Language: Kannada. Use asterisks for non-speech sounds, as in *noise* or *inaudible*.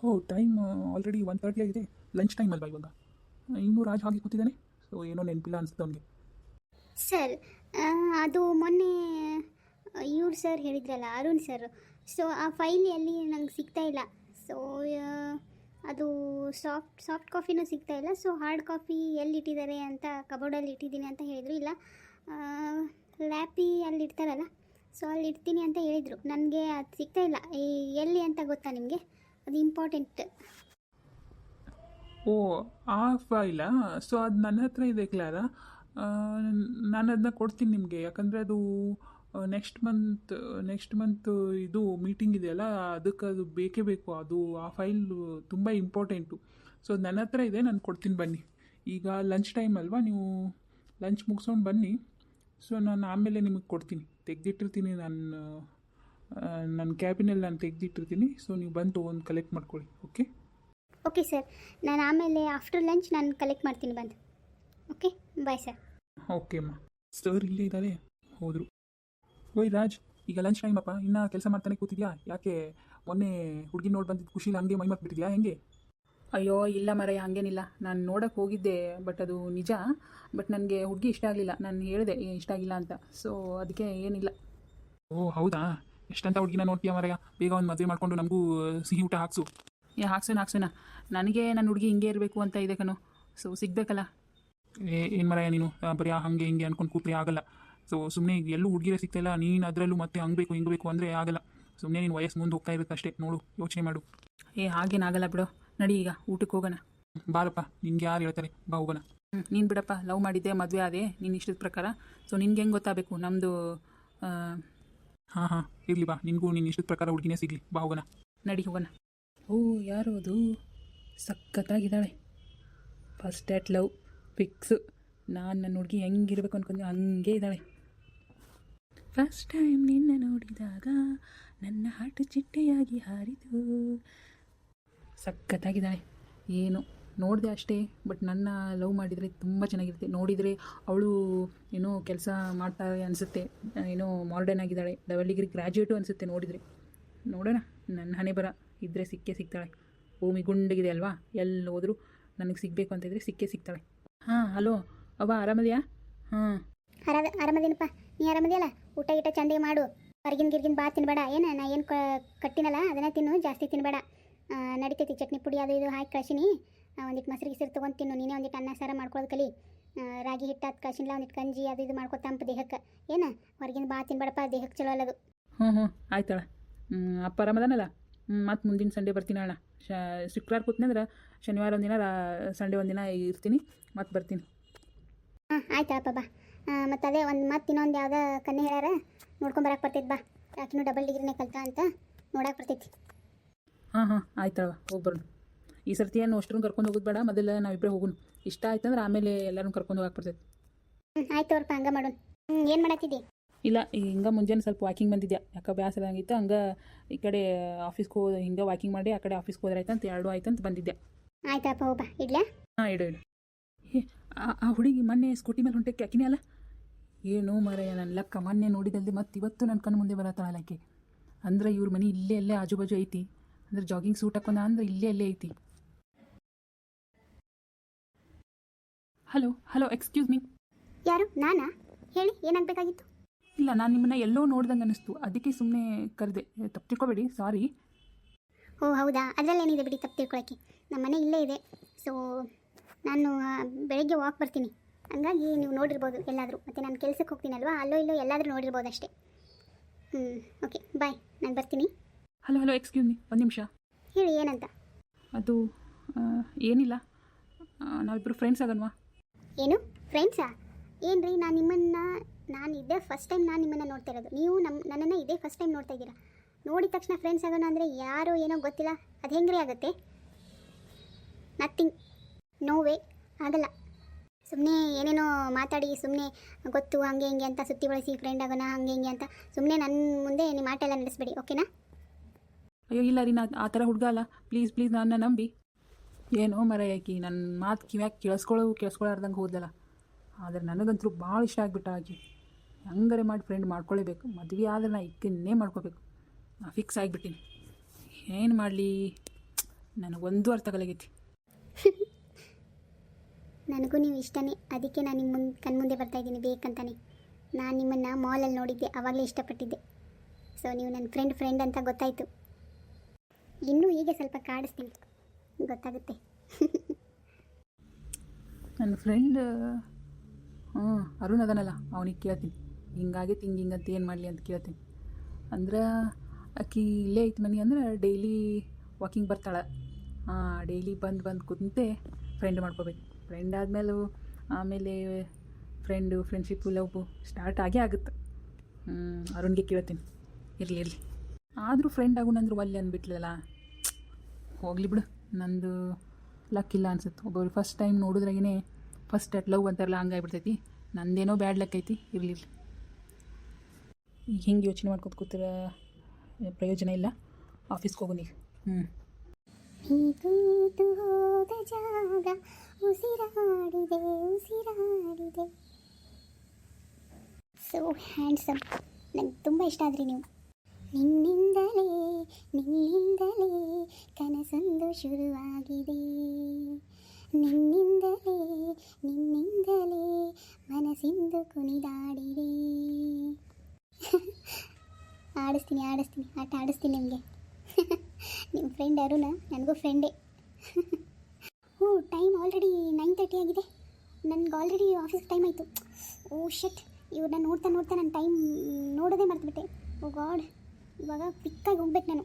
ಹೋ ಟೈಮ್ ಆಲ್ರೆಡಿ ಒನ್ ತರ್ಟಿ ಆಗಿದೆ. ಲಂಚ್ ಟೈಮ್ ಅಲ್ವಾ ಇವಾಗ? ಇನ್ನೂ ರಾಜ್ ಹಾಗೆ ಕೂತಿದ್ದಾನೆ? ಸೊ ಏನೋ ನೆನಪಿಲ್ಲ ಅನಿಸ್ತು ಅವನಿಗೆ. ಸರ್ ಅದು ಮೊನ್ನೆ ಇವ್ರು ಸರ್ ಹೇಳಿದ್ರಲ್ಲ, ಅರುಣ್ ಸರ್ ಸೊ ಆ ಫೈಲ್ ಎಲ್ಲಿ ನಂಗೆ ಸಿಗ್ತಾ ಇಲ್ಲ. ಸೊ ಅದು ಸಾಫ್ಟ್ ಸಾಫ್ಟ್ ಕಾಫಿನೂ ಸಿಗ್ತಾ ಇಲ್ಲ. ಸೊ ಹಾರ್ಡ್ ಕಾಫಿ ಎಲ್ಲಿ ಇಟ್ಟಿದ್ದಾರೆ ಅಂತ ಕಬೋರ್ಡಲ್ಲಿ ಇಟ್ಟಿದ್ದೀನಿ ಅಂತ ಹೇಳಿದ್ರು. ಇಲ್ಲ ಲ್ಯಾಪಿ ಅಲ್ಲಿ ಇಡ್ತಾರಲ್ಲ ಸೊ ಅಲ್ಲಿ ಇಡ್ತೀನಿ ಅಂತ ಹೇಳಿದರು. ನನಗೆ ಅದು ಸಿಗ್ತಾ ಇಲ್ಲ. ಎಲ್ಲಿ ಅಂತ ಗೊತ್ತಾ ನಿಮಗೆ? ಅದು ಇಂಪಾರ್ಟೆಂಟ್. ಓ, ಆ ಫೈಲಾ ಸೊ ಅದು ನನ್ನ ಹತ್ರ ಇದೆ ಕ್ಲಾರ ನಾನು ಅದನ್ನ ಕೊಡ್ತೀನಿ ನಿಮಗೆ. ಯಾಕಂದರೆ ಅದು ನೆಕ್ಸ್ಟ್ ಮಂತ್ ನೆಕ್ಸ್ಟ್ ಮಂತ್ ಇದು ಮೀಟಿಂಗ್ ಇದೆಯಲ್ಲ, ಅದಕ್ಕೆ ಅದು ಬೇಕೇ ಬೇಕು. ಅದು, ಆ ಫೈಲ್ ತುಂಬ ಇಂಪಾರ್ಟೆಂಟು ಸೊ ನನ್ನ ಹತ್ರ ಇದೆ, ನಾನು ಕೊಡ್ತೀನಿ ಬನ್ನಿ. ಈಗ ಲಂಚ್ ಟೈಮ್ ಅಲ್ವಾ? ನೀವು ಲಂಚ್ ಮುಗಿಸ್ಕೊಂಡು ಬನ್ನಿ. ಸೊ ನಾನು ಆಮೇಲೆ ನಿಮಗೆ ಕೊಡ್ತೀನಿ. ತೆಗೆದಿಟ್ಟಿರ್ತೀನಿ ನಾನು ನನ್ನ ಕ್ಯಾಬಿನಲ್ಲಿ ನಾನು ತೆಗೆದಿಟ್ಟಿರ್ತೀನಿ. ಸೊ ನೀವು ಬಂದು ತೊಗೊಂಡು ಕಲೆಕ್ಟ್ ಮಾಡ್ಕೊಳ್ಳಿ ಓಕೆ ಓಕೆ ಸರ್ ನಾನು ಆಮೇಲೆ ಆಫ್ಟರ್ ಲಂಚ್ ನಾನು ಕಲೆಕ್ಟ್ ಮಾಡ್ತೀನಿ ಬಂದು. ಓಕೆ ಬಾಯ್ ಸರ್ ಓಕೆ ಅಮ್ಮ. ಸರ್ ಇಲ್ಲೇ ಇದ್ದಾರೆ. ಹೋದರು. ಓಯ್ ರಾಜ್ ಈಗ ಲಂಚ್ ಟೈಮ್ ಅಪ್ಪ. ಇನ್ನೂ ಕೆಲಸ ಮಾಡ್ತಾನೆ ಕೂತಿದ್ಯಾ? ಯಾಕೆ ಮೊನ್ನೆ ಹುಡುಗಿ ನೋಡಿ ಬಂದಿದ್ದು ಖುಷಿ ಹಂಗೆ ಮೈ ಬಿಟ್ಟಿದ್ಯಾ ಹೆಂಗೆ? ಅಯ್ಯೋ ಇಲ್ಲ ಮರಯ್ಯ ಹಂಗೇನಿಲ್ಲ. ನಾನು ನೋಡೋಕೆ ಹೋಗಿದ್ದೆ ಬಟ್ ಅದು ನಿಜ. ಬಟ್ ನನಗೆ ಹುಡುಗಿ ಇಷ್ಟ ಆಗಲಿಲ್ಲ. ನಾನು ಹೇಳಿದೆ ಇಷ್ಟ ಆಗಿಲ್ಲ ಅಂತ. ಸೊ ಅದಕ್ಕೆ ಏನಿಲ್ಲ. ಓ ಹೌದಾ? ಎಷ್ಟಂತ ಹುಡುಗಿನ ನೋಡ್ತೀಯ ಮರಯ್ಯ ಬೇಗ ಒಂದು ಮದುವೆ ಮಾಡ್ಕೊಂಡು ನಮಗೂ ಸಿಹಿ ಊಟ ಹಾಕ್ಸು. ಏ ಹಾಕ್ಸೋಣ ಹಾಕ್ಸೋಣ ನನಗೆ ನನ್ನ ಹುಡುಗಿ ಹಿಂಗೆ ಇರಬೇಕು ಅಂತ ಇದೆ ಕಣೋ. ಸೊ ಏ ಏನು ಮರಯ್ಯ ನೀನು? ಬರೀ ಆ ಹಂಗೆ ಹಿಂಗೆ ಅಂದ್ಕೊಂಡು ಕೂತ್ರೆ ಆಗಲ್ಲ. ಸೊ ಸುಮ್ಮನೆ ಎಲ್ಲೂ ಹುಡುಗಿರೇ ಸಿಗ್ತಾಯಿಲ್ಲ ನೀನು ಅದರಲ್ಲೂ ಮತ್ತೆ ಹಂಗೆ ಬೇಕು ಹಿಂಗೆ ಬೇಕು ಅಂದರೆ ಆಗಲ್ಲ. ಸುಮ್ಮನೆ ನೀನು ವಯಸ್ಸು ಮುಂದೆ ಹೋಗ್ತಾ ಇರುತ್ತೆ ಅಷ್ಟೇ. ನೋಡು ಯೋಚನೆ ಮಾಡು. ಏ ಹಾಗೇನಾಗಲ್ಲ ಬಿಡು. ನಡಿ ಈಗ ಊಟಕ್ಕೆ ಹೋಗೋಣ. ಬಾರಪ್ಪ ನಿನ್ಗೆ ಯಾರು ಹೇಳ್ತಾರೆ? ಬಾ ಹೋಗೋಣ. ಹ್ಞೂ ನೀನು ಬಿಡಪ್ಪ ಲವ್ ಮಾಡಿದ್ದೆ ಮದುವೆ ಆದೆ ನೀನು ಇಷ್ಟದ ಪ್ರಕಾರ. ಸೊ ನಿನ್ಗೆ ಹೆಂಗೆ ಗೊತ್ತಾಗಬೇಕು? ನಮ್ಮದು ಹಾಂ ಹಾಂ ಇರಲಿ ಬಾ. ನಿನಗೂ ನೀನು ಇಷ್ಟದ ಪ್ರಕಾರ ಹುಡುಗಿನೇ ಸಿಗಲಿ. ಬಾ ಹೋಗೋಣ. ನಡಿ ಹೋಗೋಣ. ಓ ಯಾರು ಅದು? ಸಖತ್ತಾಗಿದ್ದಾಳೆ. ಫಸ್ಟ್ ಆ್ಯಟ್ ಲವ್ ಫಿಕ್ಸು ನಾನು ನನ್ನ ಹುಡುಗಿ ಹೆಂಗಿರ್ಬೇಕು ಅನ್ಕೊಂಡು ಹಂಗೆ ಇದ್ದಾಳೆ. ಫಸ್ಟ್ ಟೈಮ್ ನಿನ್ನ ನೋಡಿದಾಗ ನನ್ನ ಹಾಟು ಚಿಟ್ಟೆಯಾಗಿ ಹಾರಿತು. ಸಖತ್ತಾಗಿದ್ದಾಳೆ. ಏನು? ನೋಡಿದೆ ಅಷ್ಟೇ ಬಟ್ ನನ್ನ ಲವ್ ಮಾಡಿದರೆ ತುಂಬ ಚೆನ್ನಾಗಿರುತ್ತೆ. ನೋಡಿದರೆ ಅವಳು ಏನೋ ಕೆಲಸ ಮಾಡ್ತಾಳೆ ಅನಿಸುತ್ತೆ. ಏನೋ ಮಾಡರ್ನ್ ಆಗಿದ್ದಾಳೆ. ಡಬಲ್ ಡಿಗ್ರಿ ಗ್ರ್ಯಾಜುಯೇಟು ಅನಿಸುತ್ತೆ ನೋಡಿದರೆ. ನೋಡೋಣ ನನ್ನ ಹಣೆ ಬರ. ಇದ್ದರೆ ಸಿಕ್ಕೇ ಸಿಗ್ತಾಳೆ. ಭೂಮಿ ಗುಂಡಗಿದೆ ಅಲ್ವಾ? ಎಲ್ಲಿ ಹೋದರೂ ನನಗೆ ಸಿಗಬೇಕು ಅಂತಿದ್ರೆ ಸಿಕ್ಕೇ ಸಿಗ್ತಾಳೆ. ಹಾಂ, ಹಲೋ, ಅವ್ವ ಆರಾಮದಿಯಾ? ಹಾಂ. ಆರಾಮ, ಆರಾಮದೇನಪ್ಪ. ನೀ ಆರಾಮದಿಯಲ್ಲ? ಊಟ ಗೀಟ ಚಂದಿಗೆ ಮಾಡು. ಹೊರಗಿನ ಗಿರ್ಗಿನ ಬಾ ತಿನ್ಬೇಡ. ಏನು, ನಾ ಏನು ಕಟ್ಟಿನಲ್ಲ? ಅದನ್ನ ತಿನ್ನು. ಜಾಸ್ತಿ ತಿನ್ಬೇಡ. ನಡಿತೈತಿ ಚಟ್ನಿ ಪುಡಿ ಅದು ಇದು ಹಾಕಿ ಕಳ್ಸಿನಿ. ಒಂದಿಟ್ಟು ಮೊಸರು ಗಿಸರು ತೊಗೊಂಡು ತಿನ್ನು. ನೀನೇ ಒಂದಿಟ್ಟು ಅನ್ನ ಸಾರ ಮಾಡ್ಕೊಳ್ಳೋದು ಕಲಿ. ರಾಗಿ ಹಿಟ್ಟು ಅದು ಕಳ್ಸಿನ್ಲ ಒಂದಿಟ್ಟು ಗಂಜಿ ಅದು ಇದು ಮಾಡ್ಕೊ ತಂಪು ದೇಹಕ್ಕೆ. ಏನ? ಹೊರಗಿನ ಭಾಳ ತಿನ್ಬೇಡಪ್ಪ ದೇಹಕ್ಕೆ ಚಲೋ ಅಲ್ಲದು. ಹ್ಞೂ ಹ್ಞೂ ಆಯ್ತಳ ಹ್ಞೂ ಅಪ್ಪ ಆರಾಮದಾನಲ್ಲ? ಹ್ಞೂ ಮತ್ತು ಮುಂದಿನ ಸಂಡೇ ಬರ್ತೀನಿ ಅಣ್ಣ ಶ ಶುಕ್ರವಾರ ಕೂತ್ನಂದ್ರೆ ಶನಿವಾರ ಒಂದಿನ ರಾ ಸಂಡೇ ಒಂದಿನ ಇರ್ತೀನಿ. ಮತ್ತೆ ಬರ್ತೀನಿ. ಹಾಂ ಆಯ್ತಳಪ್ಪ ಬಾ. ಮತ್ತು ಅದೇ ಒಂದು ಮತ್ತೆ ಇನ್ನೊಂದು ಯಾವುದೋ ಕನ್ನೆ ಹೇಳ್ಯಾರ? ನೋಡ್ಕೊಂಬರಕ್ಕೆ ಬರ್ತೈತೆ ಬಾ. ಯಾಕಿನ್ನೂ ಡಬಲ್ ಡಿಗ್ರಿನೇ ಕಲ್ತ ಅಂತ ನೋಡಕ್ಕೆ ಬರ್ತೈತಿ. ಹಾಂ ಹಾಂ ಆಯ್ತಳವ ಹೋಗಿ ಬರೋಣ. ಈ ಸರ್ತಿ ಏನು ಅಷ್ಟರನ್ನು ಕರ್ಕೊಂಡು ಹೋಗೋದು ಬೇಡ ಮೊದಲು ನಾವಿಬ್ಬರೇ ಹೋಗೋಣ. ಇಷ್ಟ ಆಯ್ತಂದ್ರೆ ಆಮೇಲೆ ಎಲ್ಲರೂ ಕರ್ಕೊಂಡು ಹೋಗಕ್ಕೆ ಬರ್ತೈತೆ ಆಯ್ತು ಅವ್ರಪ್ಪ ಹಂಗೆ ಮಾಡೋಣ. ಏನು ಮಾಡತ್ತಿದ್ದಿ? ಇಲ್ಲ ಈಗ ಹಿಂಗೆ ಮುಂಜಾನೆ ಸ್ವಲ್ಪ ವಾಕಿಂಗ್ ಬಂದಿದ್ಯಾ? ಯಾಕೆ ಬೇಸರ ಆಗಿತ್ತು ಹಂಗೆ ಈ ಕಡೆ ಆಫೀಸ್ಗೆ ಹೋದ ಹಿಂಗೆ ವಾಕಿಂಗ್ ಮಾಡಿ ಆ ಕಡೆ ಆಫೀಸ್ಗೆ ಹೋದ್ರೆ ಆಯ್ತಂತ ಎರಡು ಆಯ್ತಂತ ಬಂದಿದ್ದೆ ಆಯ್ತಪ್ಪ ಹೋಗ ಇಡ್ಲಾ? ಹಾಂ ಇಡು ಇಡು. ಹೇ ಆ ಹುಡುಗಿ ಮೊನ್ನೆ ಸ್ಕೂಟಿ ಮೇಲೆ ಹೊಂಟಕ್ಕೆ ಅಕ್ಕಿನೇ ಅಲ್ಲ? ಏನು ಮರೆಯ ನನ್ನ ಲಕ್ಕ ಮೊನ್ನೆ ನೋಡಿದಲ್ದೆ ಮತ್ತೆ ಇವತ್ತು ನನ್ನ ಕಣ್ಣು ಮುಂದೆ ಬರತ್ತಾಳ ಆಕೆ ಅಂದ್ರೆ ಇವ್ರ ಮನೆ ಇಲ್ಲೇ ಅಲ್ಲೇ ಆಜು ಬಾಜು ಐತಿ. ಅಂದ್ರೆ ಜಾಗಿಂಗ್ ಸೂಟ್ ಹಾಕೊಂಡ ಅಂದ್ರೆ ಇಲ್ಲೇ ಅಲ್ಲೇ ಐತಿ. ಹಲೋ ಹಲೋ ಎಕ್ಸ್ಕ್ಯೂಸ್ ಮೀ ಯಾರು? ನಾನಾ? ಹೇಳಿ ಏನಾಗಬೇಕಾಗಿತ್ತು? ಇಲ್ಲ ನಾನು ನಿಮ್ಮನ್ನ ಎಲ್ಲೋ ನೋಡ್ದಂಗೆ ಅನಿಸ್ತು. ಅದಕ್ಕೆ ಸುಮ್ಮನೆ ಕರೆದೆ. ತಪ್ಪು ತಿಳ್ಕೊಬೇಡಿ ಸಾರಿ ಓ ಹೌದಾ? ಅದರಲ್ಲೇನಿದೆ ಬಿಡಿ ತಪ್ಪು ತಿಳ್ಕೊಳಕ್ಕೆ. ನಮ್ಮ ಮನೆ ಇಲ್ಲೇ ಇದೆ. ಸೊ ನಾನು ಆ, ಬೆಳಗ್ಗೆ ವಾಕ್ ಬರ್ತೀನಿ. ಹಂಗಾಗಿ ನೀವು ನೋಡಿರ್ಬೋದು ಎಲ್ಲಾದರೂ. ಮತ್ತು ನಾನು ಕೆಲ್ಸಕ್ಕೆ ಹೋಗ್ತೀನಲ್ವಾ? ಅಲ್ಲೋ ಇಲ್ಲೋ ಎಲ್ಲಾದರೂ ನೋಡಿರ್ಬೋದು ಅಷ್ಟೇ. ಹ್ಞೂ ಓಕೆ ಬಾಯ್ ನಾನು ಬರ್ತೀನಿ. ಹಲೋ ಹಲೋ ಎಕ್ಸ್ಕ್ಯೂಸ್ ಮೀ ಒಂದು ನಿಮಿಷ. ಹೇಳಿ ಏನಂತ? ಅದು ಆ, ಏನಿಲ್ಲ. ಆ, ನಾವಿಬ್ಬರು ಫ್ರೆಂಡ್ಸ್ ಆಗಲ್ವಾ ಏನು? ಫ್ರೆಂಡ್ಸಾ ಏನು ರೀ ನಾನು ನಿಮ್ಮನ್ನು, ನಾನು ಇದೇ ಫಸ್ಟ್ ಟೈಮ್ ನಾನು ನಿಮ್ಮನ್ನು ನೋಡ್ತಾ ಇರೋದು. ನೀವು ನಮ್ಮ ನನ್ನನ್ನು ಇದೇ ಫಸ್ಟ್ ಟೈಮ್ ನೋಡ್ತಾ ಇದ್ದೀರಾ? ನೋಡಿದ ತಕ್ಷಣ ಫ್ರೆಂಡ್ಸ್ ಆಗೋಣ ಅಂದರೆ ಯಾರೋ ಏನೋ ಗೊತ್ತಿಲ್ಲ. ಅದು ಹೆಂಗ್ರಿ ಆಗುತ್ತೆ? ನಥಿಂಗ್ ನೋ ವೇ ಆಗಲ್ಲ. ಸುಮ್ಮನೆ ಏನೇನೋ ಮಾತಾಡಿ ಸುಮ್ಮನೆ ಗೊತ್ತು, ಹಂಗೆ, ಹಿಂಗೆ ಅಂತ ಸುತ್ತಿ ಬಳಸಿ ಫ್ರೆಂಡ್ ಆಗೋಣ, ಹಂಗೆ, ಹಿಂಗೆ ಅಂತ. ಸುಮ್ಮನೆ ನನ್ನ ಮುಂದೆ ನಿಮ್ಮ ಆಟ ಎಲ್ಲ ನಡೆಸ್ಬೇಡಿ ಓಕೆನಾ ಅಯ್ಯೋ, ಇಲ್ಲ ರೀ, ನಾ ಆ ಥರ ಹುಡುಗ ಅಲ್ಲ. ಪ್ಲೀಸ್ ಪ್ಲೀಸ್ ನನ್ನ ನಂಬಿ. ಏನೋ ಮರ ಯಾಕಿ ನನ್ನ ಮಾತು ಕಿವ್ಯಾಕ್ ಕೇಳಿಸ್ಕೊಳ್ಳೋ ಕೇಳಿಸ್ಕೊಳ್ಳಾರ್ದಂಗೆ ಹೋದಲ್ಲ. ಆದರೆ ನನಗಂತೂ ಭಾಳ ಇಷ್ಟ ಆಗಿಬಿಟ್ಟ ಆಕಿ. ಹಂಗಾರೆ ಮಾಡಿ ಫ್ರೆಂಡ್ ಮಾಡ್ಕೊಳ್ಳೇಬೇಕು ಮದುವೆ ಆದ್ರೆ ನಾ ಇಕ್ಕನ್ನೇ ಮಾಡ್ಕೋಬೇಕು. ನಾ ಫಿಕ್ಸ್ ಆಗಿಬಿಟ್ಟಿನಿ. ಏನು ಮಾಡಲಿ? ನನಗೊಂದು ಅರ್ಥ ಕಲಗೈತಿ *laughs* ನನಗೂ ನೀವು ಇಷ್ಟನೇ. ಅದಕ್ಕೆ ನಾನು ನಿಮ್ಮ ಮುಂದೆ ಕಣ್ಮುಂದೆ ಬರ್ತಾ ಇದ್ದೀನಿ ಬೇಕಂತಾನೆ. ನಾನು ನಿಮ್ಮನ್ನು ಮಾಲಲ್ಲಿ ನೋಡಿದ್ದೆ ಆವಾಗಲೇ ಇಷ್ಟಪಟ್ಟಿದ್ದೆ. ಸೊ ನೀವು ನನ್ನ ಫ್ರೆಂಡ್ ಫ್ರೆಂಡ್ ಅಂತ ಗೊತ್ತಾಯಿತು. ಇನ್ನೂ ಹೀಗೆ ಸ್ವಲ್ಪ ಕಾಡಿಸ್ತೀನಿ. ಗೊತ್ತಾಗುತ್ತೆ. ನನ್ನ ಫ್ರೆಂಡ್ ಹ್ಞೂ ಅರುಣ್ ಅದನಲ್ಲ, ಅವನಿಗೆ ಕೇಳ್ತೀನಿ. ಹಿಂಗಾಗಿ ಹಿಂಗೆ ಹಿಂಗಂತ ಏನು ಮಾಡಲಿ ಅಂತ ಕೇಳ್ತೀನಿ. ಅಂದ್ರೆ, ಆಕಿ ಇಲ್ಲೇ ಐತೆ ಮನೆ ಅಂದ್ರೆ ಡೈಲಿ ವಾಕಿಂಗ್ ಬರ್ತಾಳೆ. ಡೈಲಿ ಬಂದು ಬಂದು ಕುಂತೆ ಫ್ರೆಂಡ್ ಮಾಡ್ಕೋಬೇಕು. ಫ್ರೆಂಡ್ ಆದಮೇಲೂ, ಆಮೇಲೆ ಫ್ರೆಂಡು ಫ್ರೆಂಡ್ಶಿಪ್ಪು ಲವ್ ಸ್ಟಾರ್ಟ್ ಆಗೇ ಆಗುತ್ತೆ. ಅರುಣ್ಗೆ ಕೇಳ್ತೀನಿ. ಇರಲಿ ಇರಲಿ. ಆದರೂ ಫ್ರೆಂಡ್ ಆಗೋಣಂದ್ರೆ ಒಲ್ಲೆ ಅಂದ್ಬಿಟ್ಲಲ್ಲ ಹೋಗಲಿ ಬಿಡು. ನಂದು ಲಕ್ ಇಲ್ಲ ಅನ್ಸುತ್ತೆ. ಒಬ್ಬೊಬ್ರು ಫಸ್ಟ್ ಟೈಮ್ ನೋಡಿದ್ರಾಗೇ ಫಸ್ಟ್ ಅಟ್ ಲವ್ ಅಂತಾರಲ್ಲ, ಹಂಗಾಗ್ಬಿಡ್ತೈತಿ. ನಂದೇನೋ ಬ್ಯಾಡ್ ಲಕ್ ಐತಿ ಇರಲಿ ಇರಲಿ ಈಗ ಹಿಂಗೆ ಯೋಚನೆ ಮಾಡ್ಕೊತ ಕೂತಿರ, ಪ್ರಯೋಜನ ಇಲ್ಲ. ಆಫೀಸ್ಗೆ ಹೋಗು ನೀವು. ಹ್ಞೂ ಜಾಗ ಸೊ ಹ್ಯಾಂಡ್ಸಮ್ ನಂಗೆ ತುಂಬ ಇಷ್ಟ ಆದ್ರಿ ನೀವು. ನಿನ್ನಿಂದಲೇ ನಿನ್ನಿಂದಲೇ ಕನಸೊಂದು ಶುರುವಾಗಿದೆ. ನಿನ್ನಿಂದಲೇ ನಿನ್ನಿಂದಲೇ ಮನಸ್ಸಿಂದು ಕುಣಿದಾಡಿದೆ. *laughs* ಆಡಿಸ್ತೀನಿ ಆಡಿಸ್ತೀನಿ, ಆಟ ಆಡಿಸ್ತೀನಿ ನಿಮಗೆ. *laughs* ನಿಮ್ಮ ಫ್ರೆಂಡ್ ಅರುಣ, ನನಗೂ ಫ್ರೆಂಡೇ ಹ್ಞೂ ಟೈಮ್ ಆಲ್ರೆಡಿ ನೈನ್ ತರ್ಟಿ ಆಗಿದೆ. ನನಗೆ ಆಲ್ರೆಡಿ ಆಫೀಸ್ ಟೈಮ್ ಆಯಿತು. ಓ ಶಟ್ ಇವ್ರನ್ನ ನೋಡ್ತಾ ನೋಡ್ತಾ ನಾನು ಟೈಮ್ ನೋಡೋದೇ ಮರ್ತುಬಿಟ್ಟೆ. ಓ ಗಾಡ್ ಇವಾಗ ಪಿಕ್ಕಾಗಿ ಹೋಗ್ಬೇಕು ನಾನು.